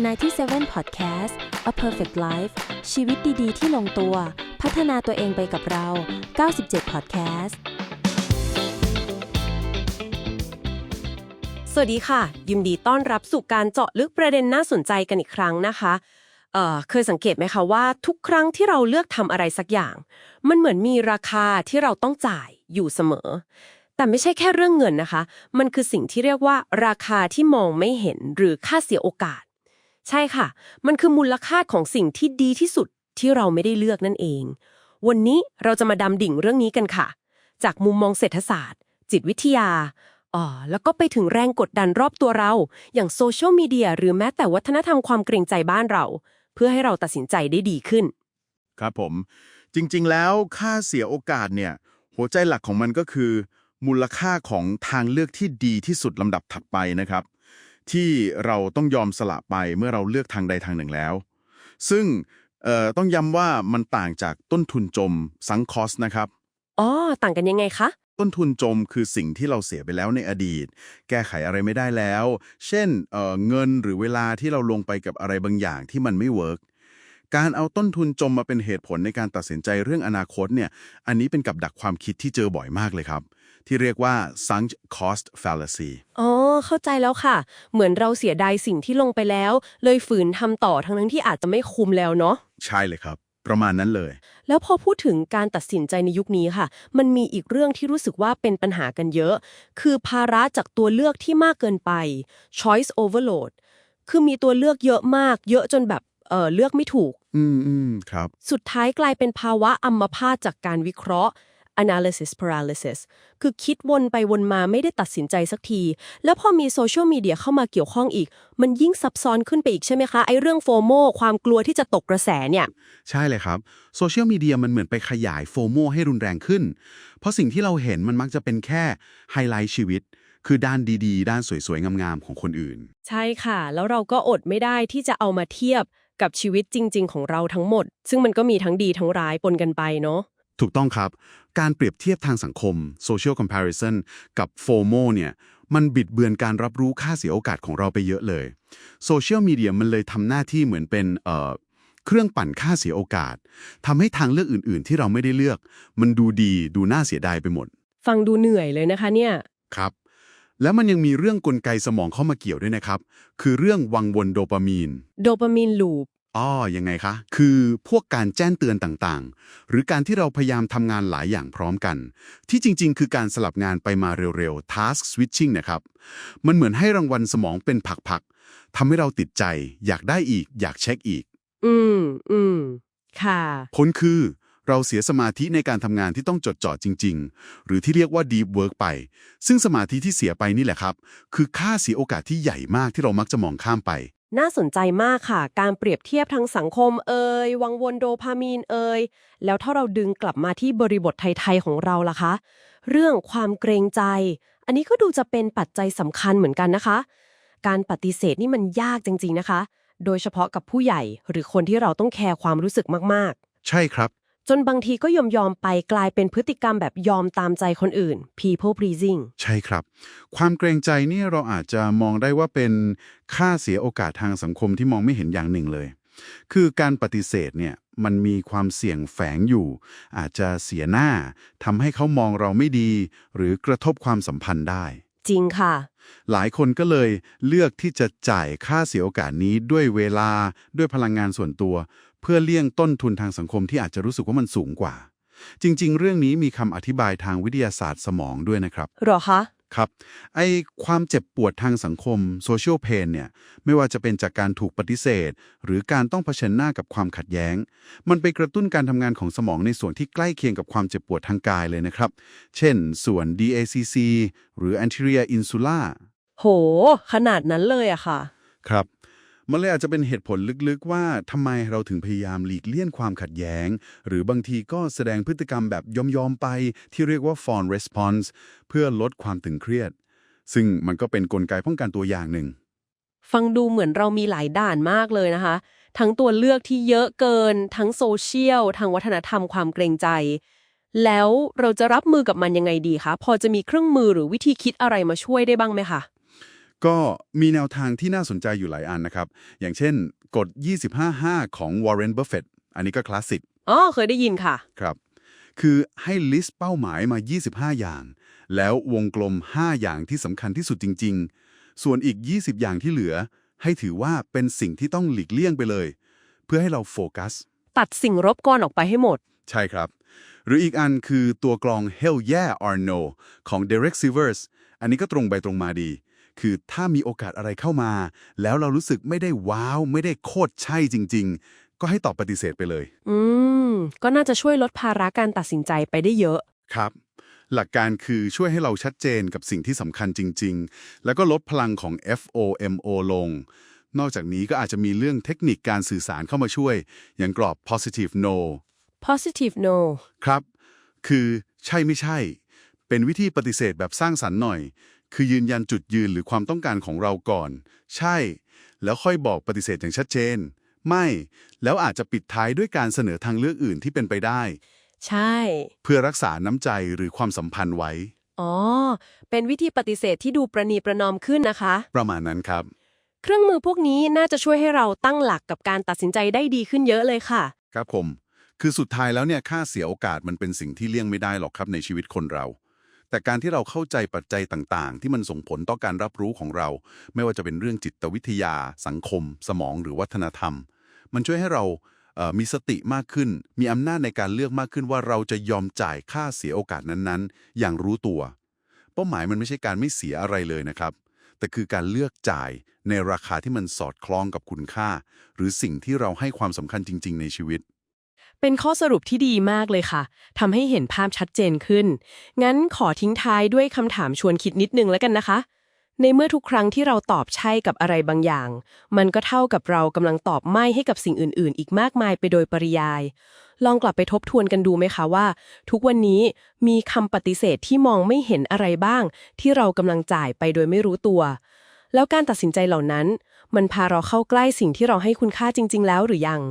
97 Podcast A Perfect Life ชีวิตดี ๆ ที่ลงตัว พัฒนาตัวเองไปกับเรา 97 Podcast สวัสดีค่ะ ยินดีต้อนรับสู่การเจาะลึกประเด็นน่าสนใจกันอีกครั้งนะคะเเคยสังเกตไหมคะว่าทุกครั้งที่เราเลือกทำอะไรสักอย่าง มันเหมือนมีราคาที่เราต้องจ่ายอยู่เสมอแต่ไม่ใช่แค่เรื่องเงินนะคะ มันคือสิ่งที่เรียกว่าราคาที่มองไม่เห็นหรือค่าเสียโอกาส ใช่ค่ะ มันคือมูลค่าของสิ่งที่ดีที่สุดที่เราไม่ได้เลือกนั่นเอง วันนี้เราจะมาดำดิ่งเรื่องนี้กันค่ะ จากมุมมองเศรษฐศาสตร์ จิตวิทยาอ๋อแล้วก็ไปถึงแรงกดดันรอบตัวเรา อย่างโซเชียลมีเดียหรือแม้แต่วัฒนธรรมความเกรงใจบ้านเรา เพื่อให้เราตัดสินใจได้ดีขึ้น ครับผม จริงๆ แล้วค่าเสียโอกาสเนี่ย หัวใจหลักของมันก็คือ มูลค่าของทางเลือกที่ดีที่สุดลำดับถัดไปนะครับ ที่เราต้องยอมสละไปเมื่อเราเลือกทางใดทางหนึ่งแล้ว ซึ่งเอ่อต้องย้ำว่ามันต่างจากต้นทุนจมซังคอสนะครับอ๋อต่างกันยังไงคะ ต้นทุนจมคือสิ่งที่เราเสียไปแล้วในอดีต แก้ไขอะไรไม่ได้แล้ว เช่นเอ่อเงินหรือเวลาที่เราลงไปกับอะไรบางอย่างที่มันไม่เวิร์ก การเอาต้นทุนจมมาเป็นเหตุผลในการตัดสินใจเรื่องอนาคตเนี่ย อันนี้เป็นกับดักความคิดที่เจอบ่อยมากเลยครับ ที่เรียกว่า sunk cost fallacy อ๋อ เข้าใจแล้วค่ะ เหมือนเราเสียดายสิ่งที่ลงไปแล้ว เลยฝืนทำต่อทั้งนั้นที่อาจจะไม่คุ้มแล้วเนาะ ใช่เลยครับ ประมาณนั้นเลย แล้วพอพูดถึงการตัดสินใจในยุคนี้ค่ะ มันมีอีกเรื่องที่รู้สึกว่าเป็นปัญหากันเยอะ คือภาระจากตัวเลือกที่มากเกินไป choice overload คือมีตัวเลือกเยอะมาก เยอะจนแบบ เออเลือกไม่ถูก อืมอืมครับ สุดท้ายกลายเป็นภาวะอัมพาตจากการวิเคราะห์ analysis paralysis คือคิดวนไปวนมาไม่ได้ตัดสินใจสักที แล้วพอมีโซเชียลมีเดียเข้ามาเกี่ยวข้องอีก มันยิ่งซับซ้อนขึ้นไปอีกใช่ไหมคะ ไอ้เรื่องโฟโมความกลัวที่จะตกกระแสเนี่ย ใช่เลยครับ โซเชียลมีเดียมันเหมือนไปขยายโฟโมให้รุนแรงขึ้น เพราะสิ่งที่เราเห็นมันมักจะเป็นแค่ไฮไลท์ชีวิต คือด้านดีๆ ด้านสวยๆ งามๆ ของคนอื่น ใช่ค่ะ แล้วเราก็อดไม่ได้ที่จะเอามาเทียบ กับชีวิตจริง ๆ ของเราทั้งหมด ซึ่งมันก็มีทั้งดีทั้งร้ายปนกันไปเนาะถูกต้องครับ การเปรียบเทียบทางสังคม social comparison กับ FOMO เนี่ยมันบิดเบือนการรับรู้ค่าเสียโอกาสของเราไปเยอะเลยโซเชียลมีเดียมันเลยทำหน้าที่เหมือนเป็นเอ่อเครื่องปั่นค่าเสียโอกาสทำให้ทางเลือกอื่น ๆ ที่เราไม่ได้เลือก มันดูดีดูน่าเสียดายไปหมด ฟังดูเหนื่อยเลยนะคะเนี่ยครับแล้วมันยังมีเรื่องกลไกสมองเข้ามาเกี่ยวด้วยนะครับ คือเรื่องวังวนโดปามีน โดปามีนลูป อ๋อยังไงคะ คือพวกการแจ้งเตือนต่างๆ หรือการที่เราพยายามทำงานหลายอย่างพร้อมกัน ที่จริง ๆ คือการสลับงานไปมาเร็วๆ task switching นะครับ มันเหมือนให้รางวัลสมองเป็นผักๆทำให้เราติดใจ อยากได้อีก อยากเช็คอีก อืม อืม ค่ะ ผลคือ เราเสียสมาธิในการทำงานที่ต้องจดจ่อจริง ๆ หรือที่เรียกว่า deep work ไป ซึ่งสมาธิที่เสียไปนี่แหละครับ คือค่าเสียโอกาสที่ใหญ่มากที่เรามักจะมองข้ามไป น่าสนใจมากค่ะ การเปรียบเทียบทางสังคมเอ่ยวังวนโดพามีนเอ่ยแล้วถ้าเราดึงกลับมาที่บริบทไทยๆของเราล่ะคะ เรื่องความเกรงใจ อันนี้ก็ดูจะเป็นปัจจัยสำคัญเหมือนกันนะคะ การปฏิเสธนี่มันยากจริง ๆนะคะ โดยเฉพาะกับผู้ใหญ่หรือคนที่เราต้องแคร์ความรู้สึกมากๆ ใช่ครับ จนบางทีก็ยอมยอมๆไปกลายเป็นพฤติกรรมแบบยอมตามใจคนอื่น people pleasing ใช่ครับ ความเกรงใจนี่เราอาจจะมองได้ว่าเป็นค่าเสียโอกาสทางสังคมที่มองไม่เห็นอย่างหนึ่งเลย คือการปฏิเสธเนี่ยมันมีความเสี่ยงแฝงอยู่ อาจจะเสียหน้าทำให้เขามองเราไม่ดี หรือกระทบความสัมพันธ์ได้ จริงค่ะ หลายคนก็เลยเลือกที่จะจ่ายค่าเสียโอกาสนี้ด้วยเวลาด้วยพลังงานส่วนตัว เพื่อเลี่ยงต้นทุนทางสังคมที่อาจจะรู้สึกว่ามันสูงกว่า จริง ๆ เรื่องนี้มีคำอธิบายทางวิทยาศาสตร์สมองด้วยนะครับ หรอคะ ครับ ไอความเจ็บปวดทางสังคมโซเชียลเพนเนี่ย ไม่ว่าจะเป็นจากการถูกปฏิเสธ หรือการต้องเผชิญหน้ากับความขัดแย้ง มันไปกระตุ้นการทำงานของสมองในส่วนที่ใกล้เคียงกับความเจ็บปวดทางกายเลยนะครับ เช่น ส่วน DACC หรือ anterior insula โห ขนาดนั้นเลยอะค่ะ ครับ มันเลยอาจจะเป็นเหตุผลลึกๆว่าทำไมเราถึงพยายามหลีกเลี่ยงความขัดแย้ง หรือบางทีก็แสดงพฤติกรรมแบบยอมๆไป ที่เรียกว่า fawn response เพื่อลดความตึงเครียด ซึ่งมันก็เป็นนกลไกป้องกันตัวอย่างหนึ่ง ฟังดูเหมือนเรามีหลายด่านมากเลยนะคะ ทั้งตัวเลือกที่เยอะเกิน ทั้งโซเชียลทางวัฒนธรรมความเกรงใจ แล้วเราจะรับมือกับมันยังไงดีคะพอจะมีเครื่องมือหรือวิธีคิดอะไรมาช่วยได้บ้างไหมคะ ก็มีแนวทางที่น่าสนใจอยู่หลายอันนะครับ อย่างเช่นกฎ 25-5 ของ Warren Buffett อันนี้ก็คลาสสิกอ๋อเคยได้ยินค่ะ ครับ คือให้ลิสต์เป้าหมายมา 25 อย่าง แล้ววงกลม 5 อย่างที่สำคัญที่สุดจริง ๆ ส่วนอีก 20 อย่างที่เหลือ ให้ถือว่าเป็นสิ่งที่ต้องหลีกเลี่ยงไปเลย เพื่อให้เราโฟกัส ตัดสิ่งรบกวนออกไปให้หมด ใช่ครับ หรืออีกอันคือตัวกลอง Hell Yeah or No ของ Derek Sivers อันนี้ก็ตรงไปตรงมาดี คือถ้ามีโอกาสอะไรเข้ามา แล้วเรารู้สึกไม่ได้ว้าว ไม่ได้โคตรใช่จริง ๆ ก็ให้ตอบปฏิเสธไปเลย อืม ก็น่าจะช่วยลดภาระการตัดสินใจไปได้เยอะ ครับ หลักการคือช่วยให้เราชัดเจนกับสิ่งที่สำคัญจริง ๆ แล้วก็ลดพลังของ FOMO ลง นอกจากนี้ก็อาจจะมีเรื่องเทคนิคการสื่อสารเข้ามาช่วย อย่างกรอบ positive no positive no ครับ คือใช่ไม่ใช่ เป็นวิธีปฏิเสธแบบสร้างสรรค์หน่อย คือยืนยันจุดยืนหรือความต้องการของเราก่อน ใช่ แล้วค่อยบอกปฏิเสธอย่างชัดเจน ไม่ แล้วอาจจะปิดท้ายด้วยการเสนอทางเลือกอื่นที่เป็นไปได้ ใช่ เพื่อรักษาน้ำใจหรือความสัมพันธ์ไว้ อ๋อ เป็นวิธีปฏิเสธที่ดูประนีประนอมขึ้นนะคะ ประมาณนั้นครับ เครื่องมือพวกนี้น่าจะช่วยให้เราตั้งหลักกับการตัดสินใจได้ดีขึ้นเยอะเลยค่ะ ครับผม คือสุดท้ายแล้วเนี่ยค่าเสียโอกาสมันเป็นสิ่งที่เลี่ยงไม่ได้หรอกครับในชีวิตคนเรา แต่การที่เราเข้าใจปัจจัยต่างๆ ที่มันส่งผลต่อการรับรู้ของเรา ไม่ว่าจะเป็นเรื่องจิตวิทยา สังคม สมองหรือวัฒนธรรม มันช่วยให้เรามีสติมากขึ้น มีอำนาจในการเลือกมากขึ้นว่าเราจะยอมจ่ายค่าเสียโอกาสนั้นๆ อย่างรู้ตัว เป้าหมายมันไม่ใช่การไม่เสียอะไรเลยนะครับ แต่คือการเลือกจ่ายในราคาที่มันสอดคล้องกับคุณค่า หรือสิ่งที่เราให้ความสำคัญจริง ๆ ในชีวิต เป็นข้อสรุปที่ดีมากเลยค่ะทำให้เห็นภาพชัดเจนขึ้น งั้นขอทิ้งท้ายด้วยคำถามชวนคิดนิดนึงแล้วกันนะคะ ในเมื่อทุกครั้งที่เราตอบใช่กับอะไรบางอย่าง มันก็เท่ากับเรากำลังตอบไม่ให้กับสิ่งอื่น ๆ อีกมากมายไปโดยปริยาย ลองกลับไปทบทวนกันดูไหมคะว่า ทุกวันนี้มีคำปฏิเสธที่มองไม่เห็นอะไรบ้าง ที่เรากำลังจ่ายไปโดยไม่รู้ตัว แล้วการตัดสินใจเหล่านั้น มันพาเราเข้าใกล้สิ่งที่เราให้คุณค่าจริง ๆ แล้วหรือยัง